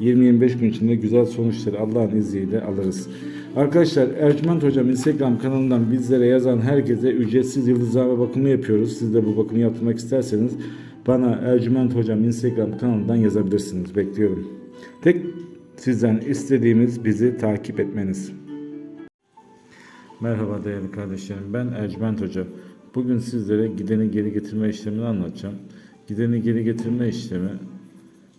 20-25 gün içinde güzel sonuçları Allah'ın izniyle alırız. Arkadaşlar Ercüment Hocam Instagram kanalından bizlere yazan herkese ücretsiz yıldızlama bakımı yapıyoruz. Siz de bu bakımı yaptırmak isterseniz bana Ercüment Hocam Instagram kanalından yazabilirsiniz. Bekliyorum. Tek sizden istediğimiz bizi takip etmeniz. Merhaba değerli kardeşlerim. Ben Ercüment Hoca. Bugün sizlere gideni geri getirme işlemini anlatacağım. Gideni geri getirme işlemi